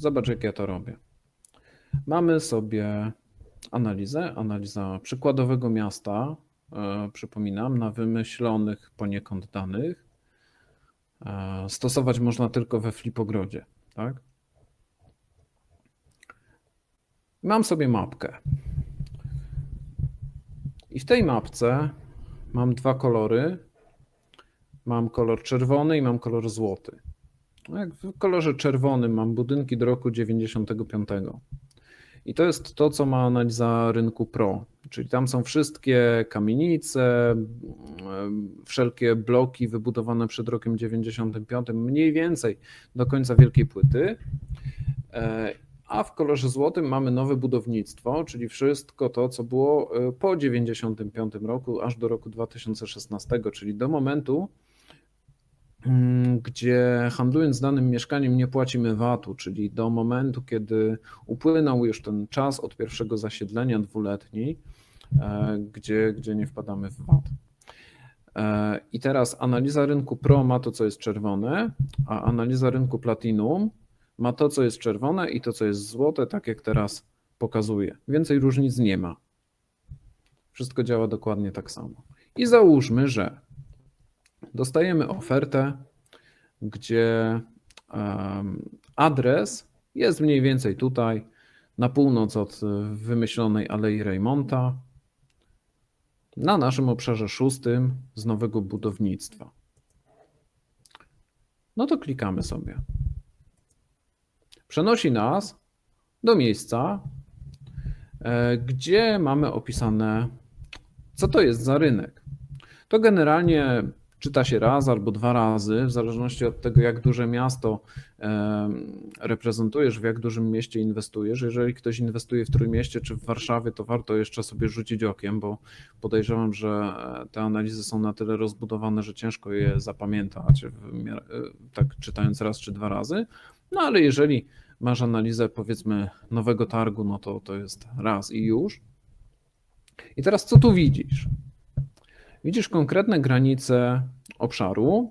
Zobacz, jak ja to robię. Mamy sobie analizę, analiza przykładowego miasta, e, przypominam, na wymyślonych poniekąd danych. E, stosować można tylko we Flipogrodzie, tak? Mam sobie mapkę. I w tej mapce mam dwa kolory. Mam kolor czerwony i mam kolor złoty. No Jak w kolorze czerwonym mam budynki do roku 95. I to jest to, co ma analiza rynku Pro. Czyli tam są wszystkie kamienice, mm, wszelkie bloki wybudowane przed rokiem 95, mniej więcej do końca wielkiej płyty. E, A w kolorze złotym mamy nowe budownictwo, czyli wszystko to, co było e, po 95 roku, aż do roku 2016, czyli do momentu, gdzie handlując danym mieszkaniem nie płacimy VAT-u, czyli do momentu, kiedy upłynął już ten czas od pierwszego zasiedlenia dwuletni, e, gdzie, gdzie nie wpadamy w VAT. E, I teraz analiza rynku Pro ma to, co jest czerwone, a analiza rynku Platinum ma to, co jest czerwone i to, co jest złote, tak jak teraz pokazuję. Więcej różnic nie ma. Wszystko działa dokładnie tak samo. I załóżmy, że dostajemy ofertę, gdzie adres jest mniej więcej tutaj, na północ od wymyślonej Alei Reymonta, na naszym obszarze szóstym z nowego budownictwa. No to klikamy sobie. Przenosi nas do miejsca, e, gdzie mamy opisane, co to jest za rynek. To generalnie czyta się raz albo dwa razy, w zależności od tego, jak duże miasto e, reprezentujesz, w jak dużym mieście inwestujesz. Jeżeli ktoś inwestuje w Trójmieście czy w Warszawie, to warto jeszcze sobie rzucić okiem, bo podejrzewam, że te analizy są na tyle rozbudowane, że ciężko je zapamiętać, e, tak czytając raz czy dwa razy. No ale jeżeli masz analizę powiedzmy nowego targu, no to to jest raz i już. I teraz co tu widzisz? Widzisz konkretne granice obszaru.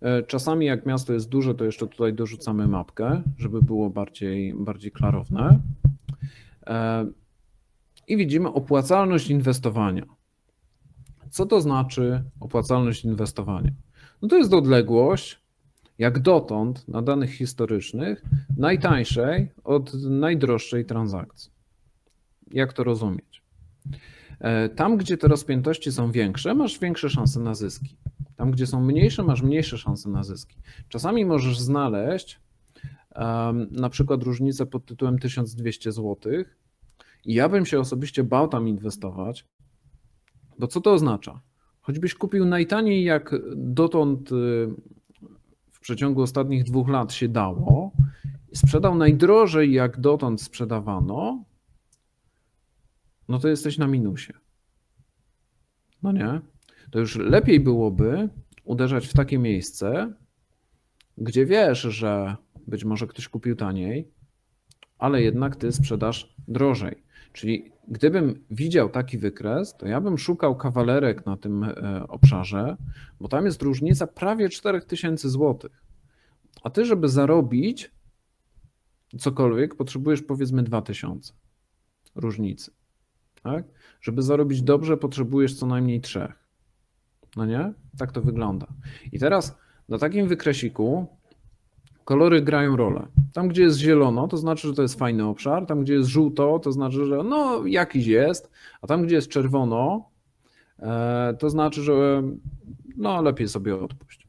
E, Czasami jak miasto jest duże, to jeszcze tutaj dorzucamy mapkę, żeby było bardziej, bardziej klarowne. E, I widzimy opłacalność inwestowania. Co to znaczy opłacalność inwestowania? No to jest odległość, jak dotąd na danych historycznych, najtańszej od najdroższej transakcji. Jak to rozumieć? E, Tam, gdzie te rozpiętości są większe, masz większe szanse na zyski. Tam, gdzie są mniejsze, masz mniejsze szanse na zyski. Czasami możesz znaleźć em, na przykład różnicę pod tytułem 1200 zł. I ja bym się osobiście bał tam inwestować, bo co to oznacza? Choćbyś kupił najtaniej, jak dotąd y, w przeciągu ostatnich dwóch lat się dało, sprzedał najdrożej, jak dotąd sprzedawano, no to jesteś na minusie. No nie? To już lepiej byłoby uderzać w takie miejsce, gdzie wiesz, że być może ktoś kupił taniej, ale jednak ty sprzedasz drożej. Czyli gdybym widział taki wykres, to ja bym szukał kawalerek na tym e, obszarze, bo tam jest różnica prawie 4000 zł. A ty, żeby zarobić cokolwiek, potrzebujesz powiedzmy 2000 różnicy. Tak? Żeby zarobić dobrze, potrzebujesz co najmniej trzech. No nie? Tak to wygląda. I teraz na takim wykresiku kolory grają rolę. Tam, gdzie jest zielono, to znaczy, że to jest fajny obszar. Tam, gdzie jest żółto, to znaczy, że no jakiś jest. A tam, gdzie jest czerwono, e, to znaczy, że no lepiej sobie odpuść.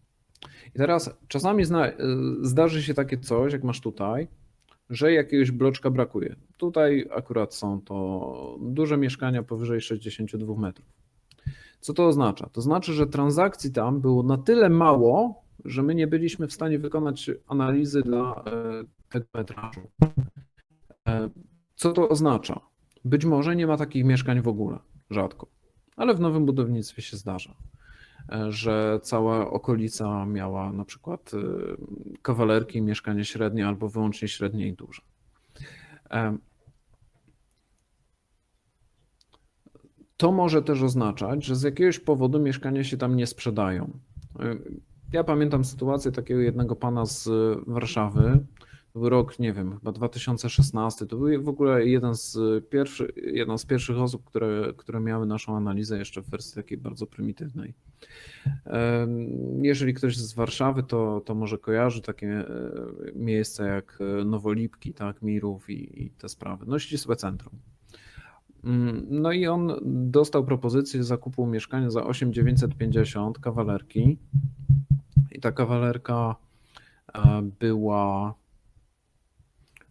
I teraz czasami e, zdarzy się takie coś, jak masz tutaj, że jakiegoś bloczka brakuje. Tutaj akurat są to duże mieszkania powyżej 62 metrów. Co to oznacza? To znaczy, że transakcji tam było na tyle mało, że my nie byliśmy w stanie wykonać analizy dla e, tego metrażu. E, Co to oznacza? Być może nie ma takich mieszkań w ogóle, rzadko, ale w nowym budownictwie się zdarza, że cała okolica miała na przykład e, kawalerki, mieszkanie średnie albo wyłącznie średnie i duże. E, To może też oznaczać, że z jakiegoś powodu mieszkania się tam nie sprzedają. Ja pamiętam sytuację takiego jednego pana z Warszawy, To był rok, nie wiem, chyba 2016. To był w ogóle jeden z pierwszy, jedna z pierwszych osób, które, które miały naszą analizę jeszcze w wersji takiej bardzo prymitywnej. Jeżeli ktoś z Warszawy, to, to może kojarzy takie e, miejsca jak Nowolipki, tak, Mirów i, i te sprawy. No ścisłe centrum. Mm, no i on dostał propozycję zakupu mieszkania za 8950 kawalerki. I ta kawalerka e, była,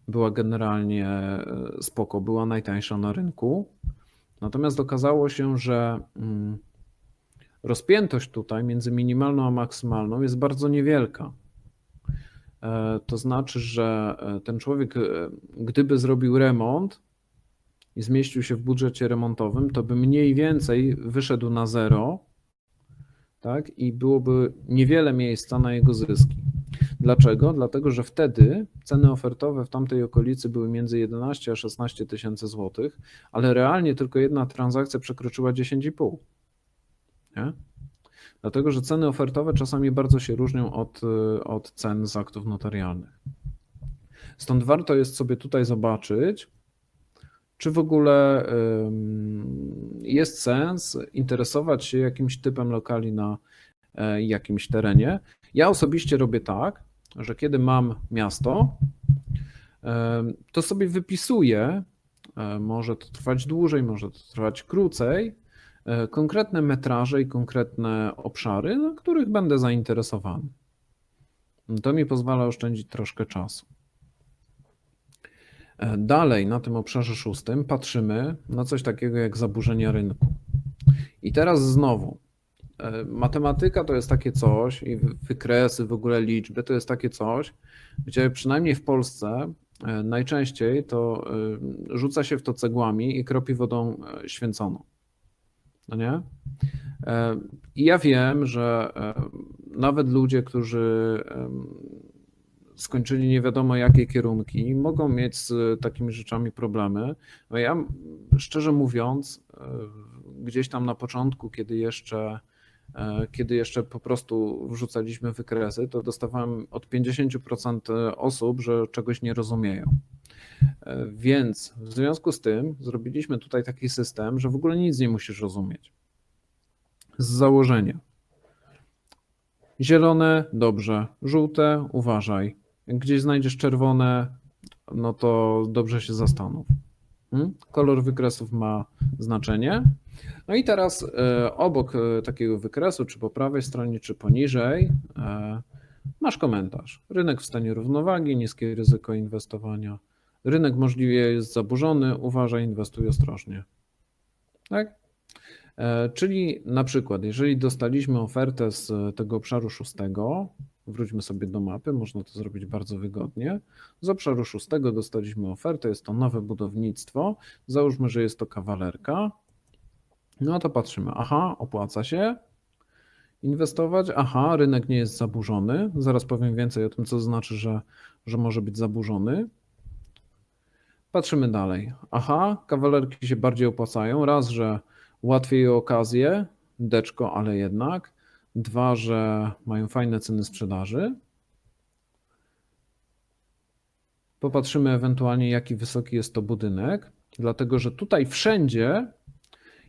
była generalnie e, spoko, była najtańsza na rynku. Natomiast okazało się, że mm, rozpiętość tutaj między minimalną a maksymalną jest bardzo niewielka. E, to znaczy, że ten człowiek, gdyby zrobił remont, i zmieścił się w budżecie remontowym, to by mniej więcej wyszedł na zero, tak? I byłoby niewiele miejsca na jego zyski. Dlaczego? Dlatego, że wtedy ceny ofertowe w tamtej okolicy były między 11 a 16 tysięcy złotych, ale realnie tylko jedna transakcja przekroczyła 10,5. Nie? Dlatego, że ceny ofertowe czasami bardzo się różnią od, od cen z aktów notarialnych. Stąd warto jest sobie tutaj zobaczyć, czy w ogóle jest sens interesować się jakimś typem lokali na e, jakimś terenie? Ja osobiście robię tak, że kiedy mam miasto, to sobie wypisuję, może to trwać dłużej, może to trwać krócej, e, konkretne metraże i konkretne obszary, na których będę zainteresowany. To mi pozwala oszczędzić troszkę czasu. E, dalej na tym obszarze szóstym patrzymy na coś takiego jak zaburzenia rynku. I teraz znowu, matematyka to jest takie coś, i wykresy, w ogóle liczby to jest takie coś, gdzie przynajmniej w Polsce e, najczęściej to rzuca się w to cegłami i kropi wodą święconą. No nie? I ja wiem, że nawet ludzie, którzy skończyli nie wiadomo jakie kierunki, mogą mieć z takimi rzeczami problemy. No ja szczerze mówiąc, e, gdzieś tam na początku, kiedy jeszcze e, kiedy jeszcze po prostu wrzucaliśmy wykresy, to dostawałem od 50% osób, że czegoś nie rozumieją. E, więc w związku z tym zrobiliśmy tutaj taki system, że w ogóle nic nie musisz rozumieć. Z założenia. Zielone, dobrze. Żółte, uważaj. Gdzieś znajdziesz czerwone, no to dobrze się zastanów. Hmm? Kolor wykresów ma znaczenie. No i teraz e, obok e, takiego wykresu, czy po prawej stronie, czy poniżej, e, masz komentarz. Rynek w stanie równowagi, niskie ryzyko inwestowania. Rynek możliwie jest zaburzony, uważaj, inwestuj ostrożnie. Tak? Czyli na przykład, jeżeli dostaliśmy ofertę z tego obszaru szóstego, Wróćmy sobie do mapy, można to zrobić bardzo wygodnie. Z obszaru szóstego dostaliśmy ofertę, jest to nowe budownictwo. Załóżmy, że jest to kawalerka. No to patrzymy, aha, opłaca się inwestować, aha, rynek nie jest zaburzony. Zaraz powiem więcej o tym, co znaczy, że, że może być zaburzony. Patrzymy dalej. Aha, kawalerki się bardziej opłacają. Raz, że łatwiej o okazję, deczko, ale jednak. Dwa, że mają fajne ceny sprzedaży. Popatrzymy ewentualnie, jaki wysoki jest to budynek, dlatego że tutaj wszędzie,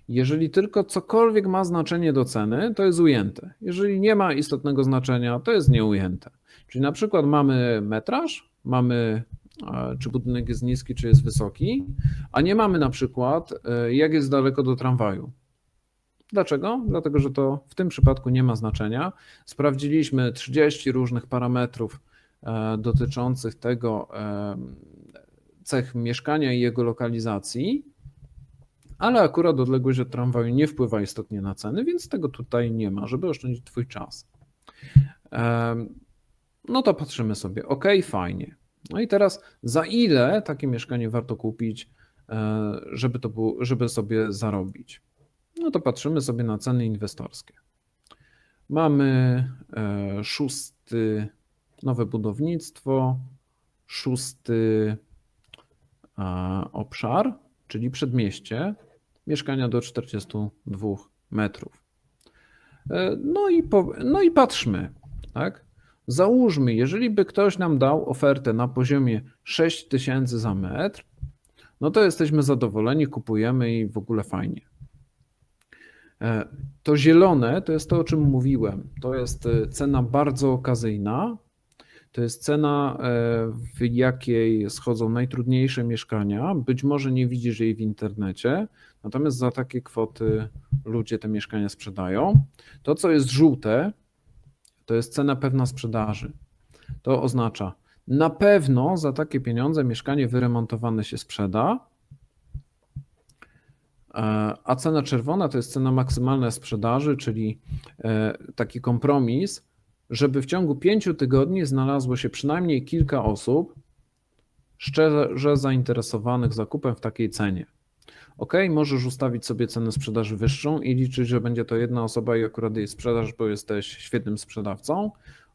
jeżeli tylko cokolwiek ma znaczenie do ceny, to jest ujęte. Jeżeli nie ma istotnego znaczenia, to jest nieujęte. Czyli na przykład mamy metraż, mamy czy budynek jest niski, czy jest wysoki, a nie mamy na przykład, e, jak jest daleko do tramwaju. Dlaczego? Dlatego, że to w tym przypadku nie ma znaczenia. Sprawdziliśmy 30 różnych parametrów e, dotyczących tego e, cech mieszkania i jego lokalizacji, ale akurat odległość od tramwaju nie wpływa istotnie na ceny, więc tego tutaj nie ma, żeby oszczędzić Twój czas. E, no to patrzymy sobie, ok, fajnie. No i teraz za ile takie mieszkanie warto kupić, żeby, to było, żeby sobie zarobić? No to patrzymy sobie na ceny inwestorskie. Mamy e, szósty nowe budownictwo, szósty obszar, czyli przedmieście, mieszkania do 42 metrów. E, no i, po, no i patrzmy, tak? Załóżmy, jeżeli by ktoś nam dał ofertę na poziomie 6000 za metr, no to jesteśmy zadowoleni, kupujemy i w ogóle fajnie. E, to zielone to jest to, o czym mówiłem. To jest e, cena bardzo okazyjna. To jest cena, w jakiej schodzą najtrudniejsze mieszkania. Być może nie widzisz jej w internecie, natomiast za takie kwoty ludzie te mieszkania sprzedają. To, co jest żółte, to jest cena pewna sprzedaży. To oznacza, na pewno za takie pieniądze mieszkanie wyremontowane się sprzeda, e, a cena czerwona to jest cena maksymalna sprzedaży, czyli e, taki kompromis, żeby w ciągu pięciu tygodni znalazło się przynajmniej kilka osób szczerze zainteresowanych zakupem w takiej cenie. OK, możesz ustawić sobie cenę sprzedaży wyższą i liczyć, że będzie to jedna osoba i akurat jej sprzedaż, bo jesteś świetnym sprzedawcą.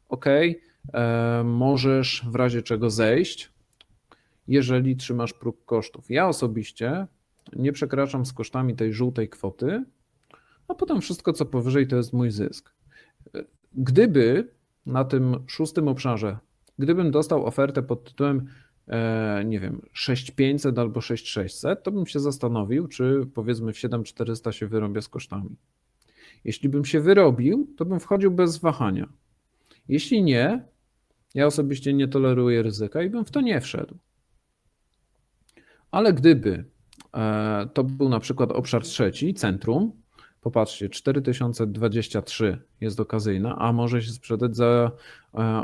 OK, e, możesz w razie czego zejść, jeżeli trzymasz próg kosztów. Ja osobiście nie przekraczam z kosztami tej żółtej kwoty, a potem wszystko co powyżej to jest mój zysk. Gdyby na tym szóstym obszarze, gdybym dostał ofertę pod tytułem nie wiem, 6500 albo 6600, to bym się zastanowił, czy powiedzmy w 7400 się wyrobię z kosztami. Jeśli bym się wyrobił, to bym wchodził bez wahania. Jeśli nie, ja osobiście nie toleruję ryzyka i bym w to nie wszedł. Ale gdyby e, to był na przykład obszar trzeci, centrum, Popatrzcie, 4023 jest okazyjna, a może się sprzedać za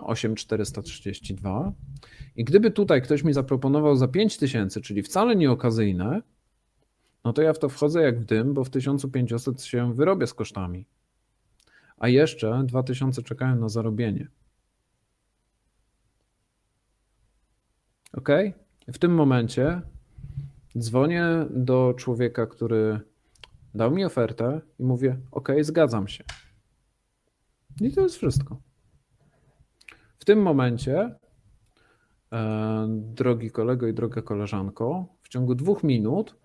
8432. E, I gdyby tutaj ktoś mi zaproponował za 5000, czyli wcale nie okazyjne, no to ja w to wchodzę jak w dym, bo w 1500 się wyrobię z kosztami. A jeszcze 2000 czekają na zarobienie. Ok? W tym momencie dzwonię do człowieka, który Dał mi ofertę i mówię: OK, zgadzam się. I to jest wszystko. W tym momencie, e, drogi kolego i droga koleżanko, w ciągu dwóch minut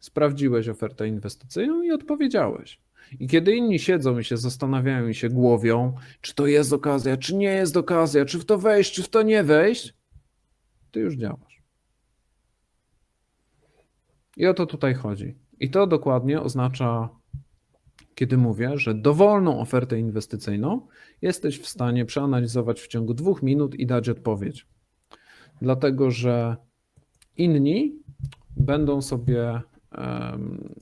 sprawdziłeś ofertę inwestycyjną i odpowiedziałeś. I kiedy inni siedzą i się zastanawiają i się głowią, czy to jest okazja, czy nie jest okazja, czy w to wejść, czy w to nie wejść, ty już działasz. I o to tutaj chodzi. I to dokładnie oznacza, kiedy mówię, że dowolną ofertę inwestycyjną jesteś w stanie przeanalizować w ciągu dwóch minut i dać odpowiedź. Dlatego, że inni będą sobie um,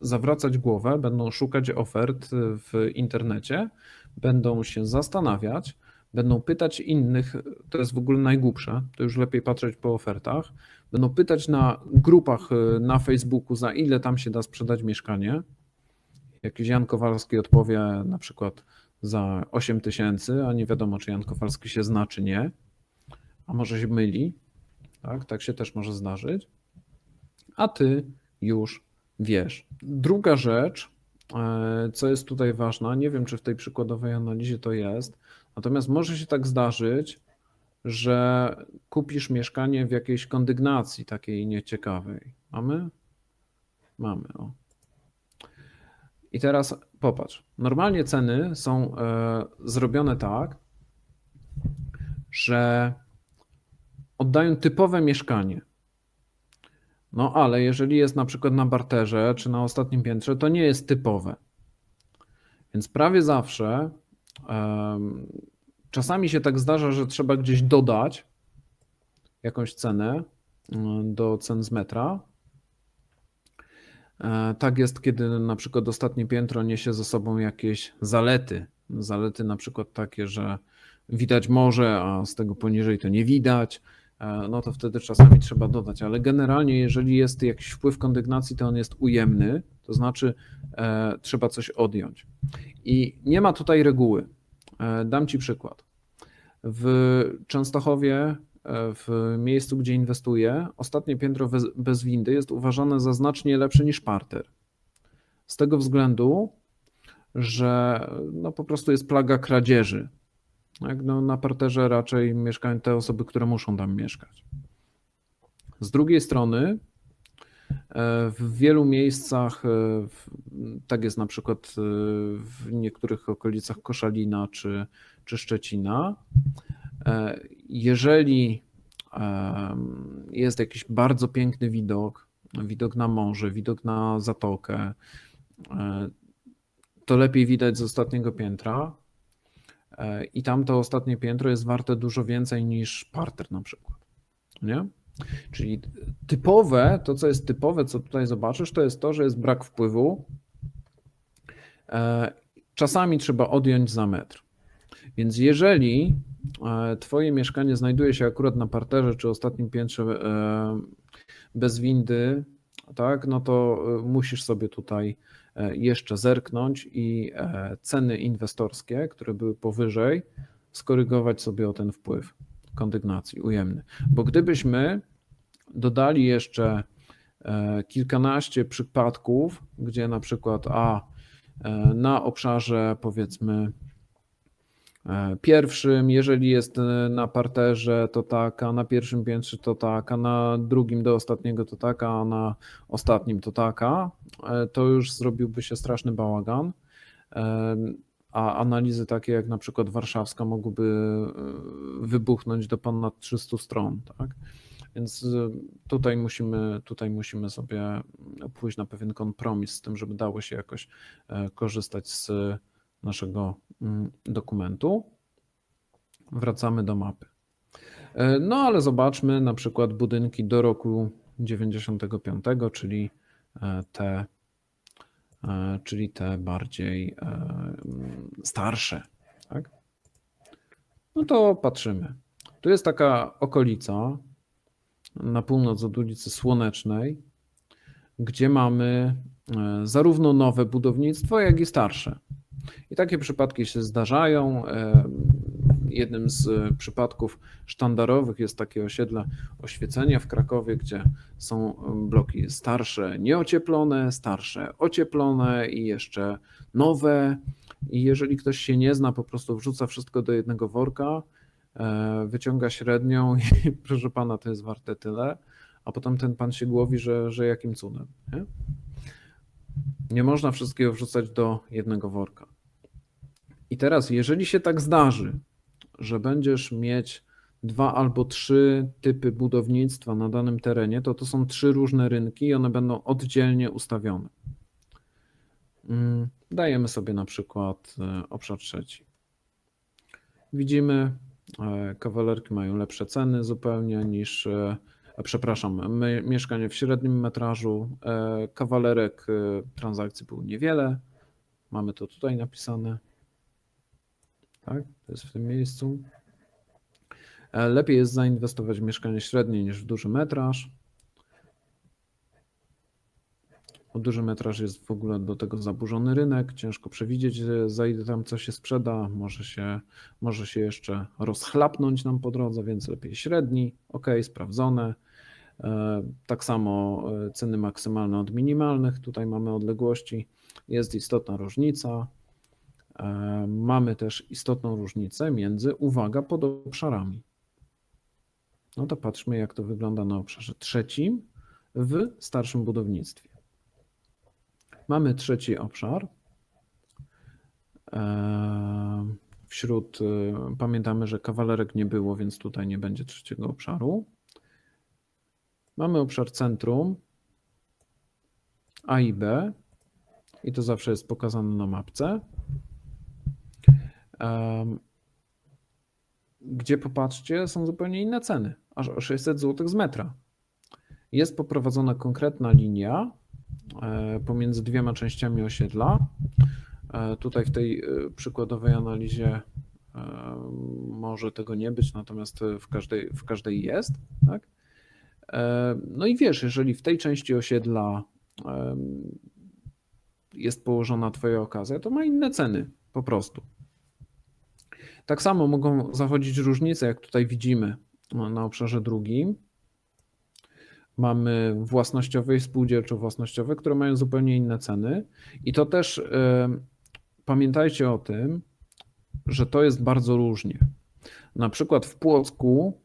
zawracać głowę, będą szukać ofert w internecie, będą się zastanawiać, będą pytać innych, to jest w ogóle najgłupsze, to już lepiej patrzeć po ofertach, będą pytać na grupach y, na Facebooku, za ile tam się da sprzedać mieszkanie. Jakiś Jan Kowalski odpowie na przykład za 8 tysięcy, a nie wiadomo, czy Jan Kowalski się zna, czy nie, a może się myli, tak, tak się też może zdarzyć, a ty już wiesz. Druga rzecz, e, co jest tutaj ważna, nie wiem, czy w tej przykładowej analizie to jest, natomiast może się tak zdarzyć, że kupisz mieszkanie w jakiejś kondygnacji takiej nieciekawej. Mamy? Mamy. O. I teraz popatrz. Normalnie ceny są e, zrobione tak, że oddają typowe mieszkanie. No ale jeżeli jest na przykład na barterze czy na ostatnim piętrze, to nie jest typowe. Więc prawie zawsze Czasami się tak zdarza, że trzeba gdzieś dodać jakąś cenę mm, do cen z metra. E, tak jest, kiedy na przykład ostatnie piętro niesie ze sobą jakieś zalety. Zalety na przykład takie, że widać morze, a z tego poniżej to nie widać. E, no to wtedy czasami trzeba dodać, ale generalnie, jeżeli jest jakiś wpływ kondygnacji, to on jest ujemny, to znaczy e, trzeba coś odjąć. I nie ma tutaj reguły. E, dam Ci przykład. W Częstochowie, e, w miejscu, gdzie inwestuję, ostatnie piętro bez windy jest uważane za znacznie lepsze niż parter. Z tego względu, że no po prostu jest plaga kradzieży. Jak no na parterze raczej mieszkają te osoby, które muszą tam mieszkać. Z drugiej strony, W wielu miejscach, e, tak jest na przykład e, w niektórych okolicach Koszalina czy, czy Szczecina, e, jeżeli jest jakiś bardzo piękny widok, widok na morze, widok na zatokę, e, to lepiej widać z ostatniego piętra. e, I tam to ostatnie piętro jest warte dużo więcej niż parter na przykład. Nie? Czyli typowe, to co jest typowe, co tutaj zobaczysz, to jest to, że jest brak wpływu. E, Czasami trzeba odjąć za metr. Więc jeżeli e, Twoje mieszkanie znajduje się akurat na parterze czy ostatnim piętrze e, bez windy, tak, no to musisz sobie tutaj jeszcze zerknąć i ceny inwestorskie, które były powyżej, skorygować sobie o ten wpływ kondygnacji ujemny. Bo gdybyśmy dodali jeszcze e, kilkanaście przypadków, gdzie na przykład a e, na obszarze powiedzmy e, pierwszym, jeżeli jest na parterze, to tak, a na pierwszym piętrze to tak, a na drugim do ostatniego to tak, a na ostatnim to taka, to już zrobiłby się straszny bałagan. E, A analizy takie jak na przykład warszawska mogłyby e, wybuchnąć do ponad 300 stron, tak? Więc y, tutaj musimy, tutaj musimy sobie pójść na pewien kompromis z tym, żeby dało się jakoś e, korzystać z naszego mm, dokumentu. Wracamy do mapy. E, No ale zobaczmy na przykład budynki do roku 95, czyli e, te, e, czyli te bardziej e, starsze. Tak? No to patrzymy. Tu jest taka okolica, na północ od ulicy Słonecznej, gdzie mamy e, zarówno nowe budownictwo, jak i starsze. I takie przypadki się zdarzają. Jednym z e, przypadków sztandarowych jest takie osiedle oświecenia w Krakowie, gdzie są bloki starsze, nieocieplone, starsze, ocieplone i jeszcze nowe. I jeżeli ktoś się nie zna, po prostu wrzuca wszystko do jednego worka, e, wyciąga średnią i proszę pana, to jest warte tyle, a potem ten pan się głowi, że, że jakim cudem. Nie? nie można wszystkiego wrzucać do jednego worka. I teraz, jeżeli się tak zdarzy, że będziesz mieć dwa albo trzy typy budownictwa na danym terenie, to to są trzy różne rynki i one będą oddzielnie ustawione. Mm, Dajemy sobie na przykład e, obszar trzeci. Widzimy, e, kawalerki mają lepsze ceny zupełnie niż, e, przepraszam, mieszkanie w średnim metrażu, kawalerek transakcji było niewiele. Mamy to tutaj napisane. Tak, to jest w tym miejscu. E, Lepiej jest zainwestować w mieszkanie średnie niż w duży metraż. Bo duży metraż jest w ogóle do tego zaburzony rynek. Ciężko przewidzieć, za ile tam coś się sprzeda. Może się, może się jeszcze rozchlapnąć nam po drodze, więc lepiej średni. Ok, sprawdzone. E, Tak samo e, ceny maksymalne od minimalnych. Tutaj mamy odległości. Jest istotna różnica. E, Mamy też istotną różnicę między, uwaga, podobszarami. No to patrzmy, jak to wygląda na obszarze trzecim w starszym budownictwie. Mamy trzeci obszar. E, Wśród, e, pamiętamy, że kawalerek nie było, więc tutaj nie będzie trzeciego obszaru. Mamy obszar centrum A i B, i to zawsze jest pokazane na mapce. Gdzie popatrzcie, są zupełnie inne ceny, aż o 600 zł z metra. Jest poprowadzona konkretna linia e, pomiędzy dwiema częściami osiedla. E, Tutaj w tej e, przykładowej analizie może tego nie być, natomiast w każdej, w każdej jest. Tak? No i wiesz, jeżeli w tej części osiedla jest położona Twoja okazja, to ma inne ceny po prostu. Tak samo mogą zachodzić różnice, jak tutaj widzimy na obszarze drugim. Mamy własnościowe i spółdzielczo-własnościowe, które mają zupełnie inne ceny. I to też e, pamiętajcie o tym, że to jest bardzo różnie. Na przykład w Płocku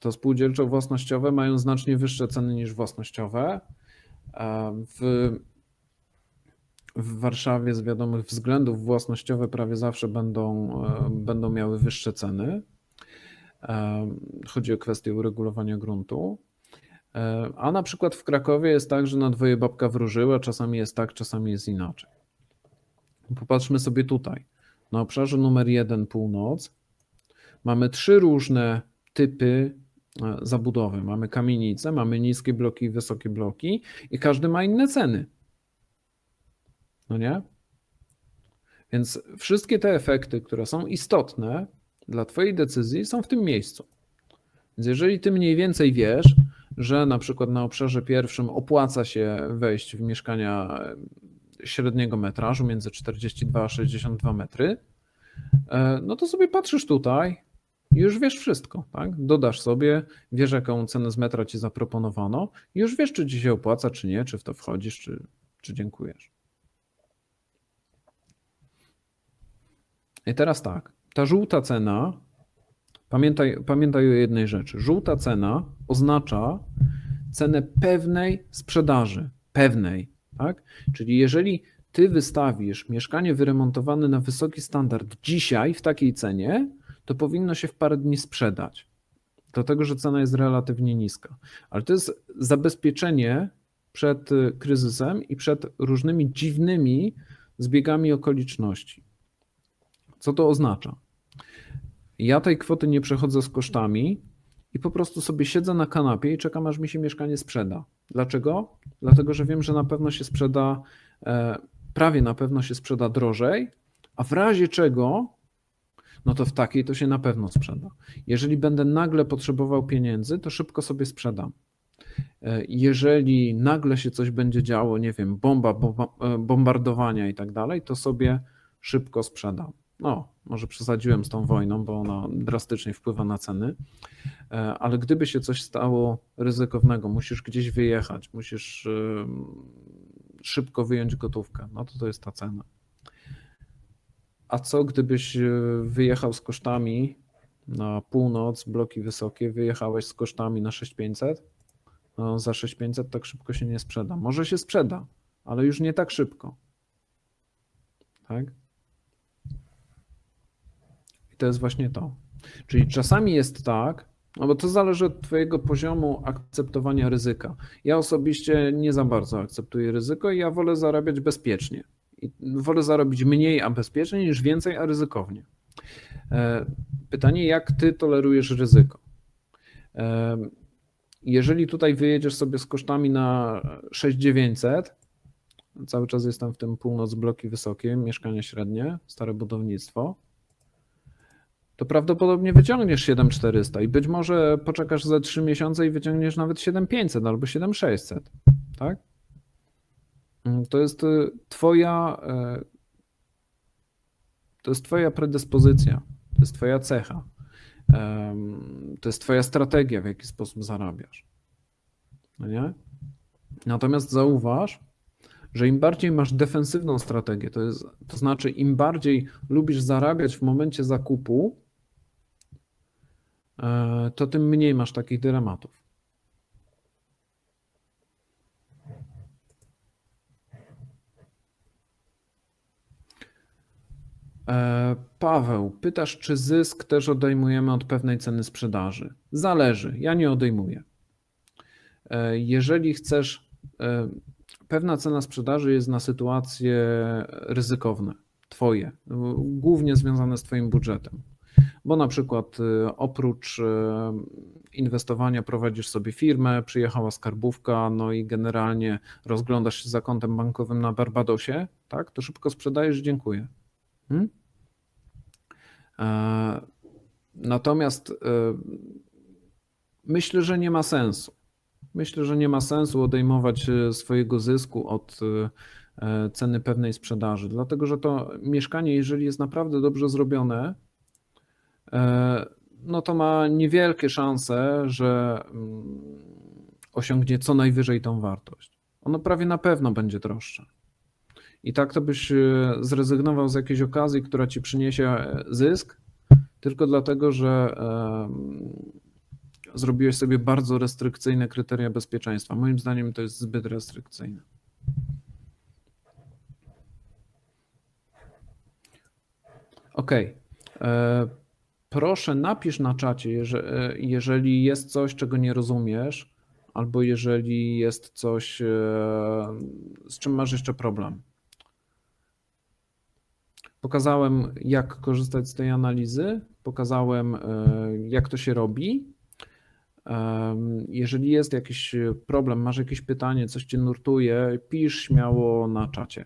to spółdzielczo-własnościowe mają znacznie wyższe ceny niż własnościowe, W, w Warszawie z wiadomych względów własnościowe prawie zawsze będą, będą miały wyższe ceny. Chodzi o kwestię uregulowania gruntu. A na przykład w Krakowie jest tak, że na dwoje babka wróżyła, czasami jest tak, czasami jest inaczej. Popatrzmy sobie tutaj. Na obszarze numer jeden północ mamy trzy różne typy e, zabudowy. Mamy kamienice, mamy niskie bloki i wysokie bloki i każdy ma inne ceny. No nie? Więc wszystkie te efekty, które są istotne dla Twojej decyzji, są w tym miejscu. Więc jeżeli Ty mniej więcej wiesz, że na przykład na obszarze pierwszym opłaca się wejść w mieszkania średniego metrażu między 42 a 62 metry, e, no to sobie patrzysz tutaj i już wiesz wszystko, tak? Dodasz sobie, wiesz jaką cenę z metra ci zaproponowano już wiesz, czy ci się opłaca, czy nie, czy w to wchodzisz, czy, czy dziękujesz. I teraz tak, ta żółta cena, pamiętaj, pamiętaj o jednej rzeczy. Żółta cena oznacza cenę pewnej sprzedaży, pewnej, tak? Czyli jeżeli ty wystawisz mieszkanie wyremontowane na wysoki standard dzisiaj w takiej cenie, to powinno się w parę dni sprzedać. Dlatego, że cena jest relatywnie niska. Ale to jest zabezpieczenie przed kryzysem i przed różnymi dziwnymi zbiegami okoliczności. Co to oznacza? Ja tej kwoty nie przechodzę z kosztami i po prostu sobie siedzę na kanapie i czekam, aż mi się mieszkanie sprzeda. Dlaczego? Dlatego, że wiem, że na pewno się sprzeda, e, prawie na pewno się sprzeda drożej, a w razie czego, no to w takiej to się na pewno sprzeda. Jeżeli będę nagle potrzebował pieniędzy, to szybko sobie sprzedam. E, jeżeli nagle się coś będzie działo, nie wiem, bomba, bomba e, bombardowania i tak dalej, to sobie szybko sprzedam. No, może przesadziłem z tą wojną, bo ona drastycznie wpływa na ceny, e, ale gdyby się coś stało ryzykownego, musisz gdzieś wyjechać, musisz szybko wyjąć gotówkę, no to to jest ta cena. A co gdybyś e, wyjechał z kosztami na północ, bloki wysokie, wyjechałeś z kosztami na 6500? No, za 6500 tak szybko się nie sprzeda. Może się sprzeda, ale już nie tak szybko. Tak? To jest właśnie to. Czyli czasami jest tak, no bo to zależy od Twojego poziomu akceptowania ryzyka. Ja osobiście nie za bardzo akceptuję ryzyko i ja wolę zarabiać bezpiecznie. I wolę zarobić mniej, a bezpiecznie, niż więcej, a ryzykownie. E, pytanie, jak Ty tolerujesz ryzyko? E, jeżeli tutaj wyjedziesz sobie z kosztami na 6900, cały czas jestem w tym północ bloki wysokie, mieszkanie średnie, stare budownictwo, to prawdopodobnie wyciągniesz 7400 i być może poczekasz za 3 miesiące i wyciągniesz nawet 7500 albo 7600, tak? Mm, to jest y, twoja y, to jest twoja predyspozycja, to jest twoja cecha. To jest twoja strategia, w jaki sposób zarabiasz. No nie? Natomiast zauważ, że im bardziej masz defensywną strategię, to, jest, to znaczy im bardziej lubisz zarabiać w momencie zakupu, E, to tym mniej masz takich dylematów. E, Paweł, pytasz, czy zysk też odejmujemy od pewnej ceny sprzedaży? Zależy, ja nie odejmuję. E, jeżeli chcesz, pewna cena sprzedaży jest na sytuacje ryzykowne, Twoje, głównie związane z Twoim budżetem bo na przykład y, oprócz y, inwestowania prowadzisz sobie firmę, przyjechała skarbówka, no i generalnie rozglądasz się za kontem bankowym na Barbadosie, tak, to szybko sprzedajesz, dziękuję. Hmm? E, natomiast e, myślę, że nie ma sensu. Myślę, że nie ma sensu odejmować e, swojego zysku od ceny pewnej sprzedaży, dlatego że to mieszkanie, jeżeli jest naprawdę dobrze zrobione, no to ma niewielkie szanse, że mm, osiągnie co najwyżej tą wartość. Ono prawie na pewno będzie droższe. I tak to byś e, zrezygnował z jakiejś okazji, która ci przyniesie e, zysk, tylko dlatego, że zrobiłeś sobie bardzo restrykcyjne kryteria bezpieczeństwa. Moim zdaniem to jest zbyt restrykcyjne. OK. Proszę napisz na czacie, e, jeżeli jest coś, czego nie rozumiesz, albo jeżeli jest coś, e, z czym masz jeszcze problem. Pokazałem, jak korzystać z tej analizy, pokazałem, e, jak to się robi. Jeżeli jest jakiś problem, masz jakieś pytanie, coś cię nurtuje, pisz śmiało na czacie.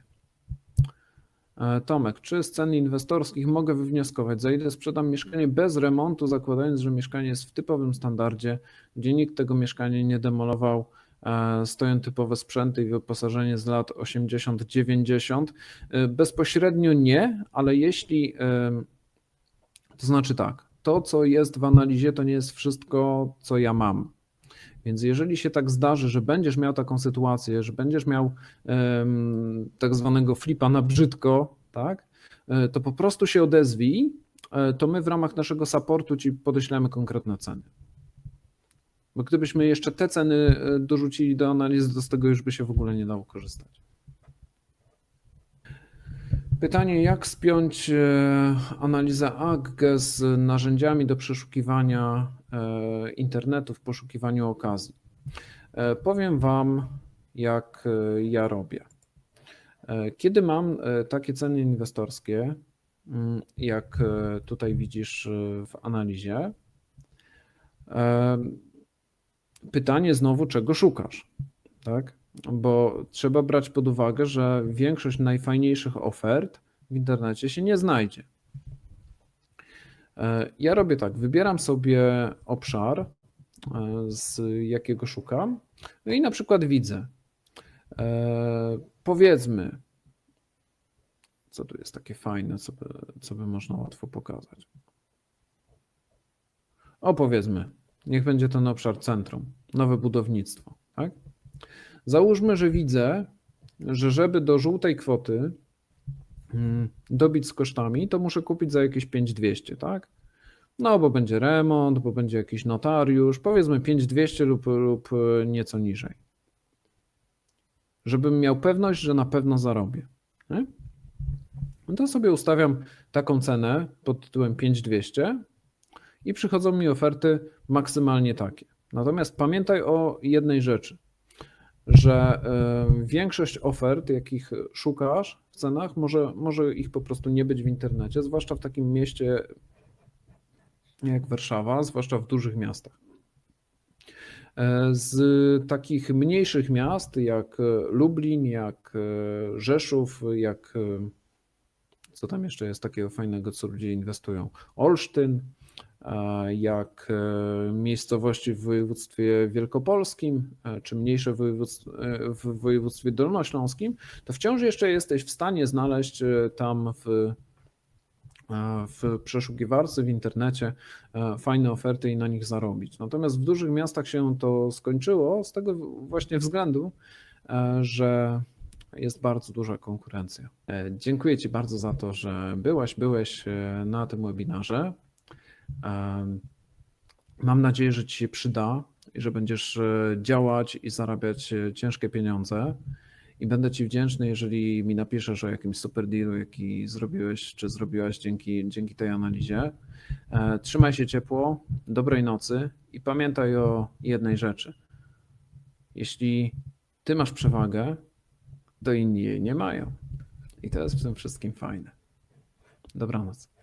E, Tomek, czy z cen inwestorskich mogę wywnioskować, za ile sprzedam mieszkanie bez remontu, zakładając, że mieszkanie jest w typowym standardzie, gdzie nikt tego mieszkania nie demolował, e, stoją typowe sprzęty i wyposażenie z lat 80-90? E, Bezpośrednio nie, ale jeśli, to znaczy tak, to co jest w analizie to nie jest wszystko, co ja mam. Więc jeżeli się tak zdarzy, że będziesz miał taką sytuację, że będziesz miał tak zwanego flipa na brzydko, tak, e, to po prostu się odezwij, e, to my w ramach naszego supportu ci podeślemy konkretne ceny. Bo gdybyśmy jeszcze te ceny e, dorzucili do analizy, to z tego już by się w ogóle nie dało korzystać. Pytanie, jak spiąć analizę AGG z narzędziami do przeszukiwania internetu w poszukiwaniu okazji? E, Powiem Wam, jak e, ja robię. E, Kiedy mam e, takie ceny inwestorskie, mm, jak e, tutaj widzisz e, w analizie, e, pytanie znowu, czego szukasz, tak? Bo trzeba brać pod uwagę, że większość najfajniejszych ofert w internecie się nie znajdzie. E, Ja robię tak, wybieram sobie obszar, e, z jakiego szukam, no i na przykład widzę, e, powiedzmy, co tu jest takie fajne, co by, co by można łatwo pokazać. O, powiedzmy, niech będzie ten obszar centrum, nowe budownictwo, tak? Załóżmy, że widzę, że żeby do żółtej kwoty dobić z kosztami, to muszę kupić za jakieś 5200, tak? No, bo będzie remont, bo będzie jakiś notariusz, powiedzmy 5200 lub, lub e, nieco niżej. Żebym miał pewność, że na pewno zarobię. Nie? No to sobie ustawiam taką cenę pod tytułem 5200 i przychodzą mi oferty maksymalnie takie. Natomiast pamiętaj o jednej rzeczy, że e, większość ofert, jakich szukasz w cenach, może, może ich po prostu nie być w internecie, zwłaszcza w takim mieście jak Warszawa, zwłaszcza w dużych miastach. E, Z takich mniejszych miast, jak Lublin, jak e, Rzeszów, jak co tam jeszcze jest takiego fajnego, co ludzie inwestują? Olsztyn, jak e, miejscowości w województwie wielkopolskim, e, czy mniejsze e, w województwie dolnośląskim, to wciąż jeszcze jesteś w stanie znaleźć tam w, w przeszukiwarce, w internecie fajne oferty i na nich zarobić. Natomiast w dużych miastach się to skończyło z tego właśnie względu, że jest bardzo duża konkurencja. Dziękuję Ci bardzo za to, że byłaś, byłeś na tym webinarze. Mam nadzieję, że Ci się przyda i że będziesz e, działać i zarabiać e, ciężkie pieniądze. I będę Ci wdzięczny, jeżeli mi napiszesz o jakimś super dealu, jaki zrobiłeś czy zrobiłaś dzięki, dzięki tej analizie. E, Trzymaj się ciepło, dobrej nocy i pamiętaj o jednej rzeczy. Jeśli Ty masz przewagę, to inni jej nie mają. I to jest w tym wszystkim fajne. Dobranoc.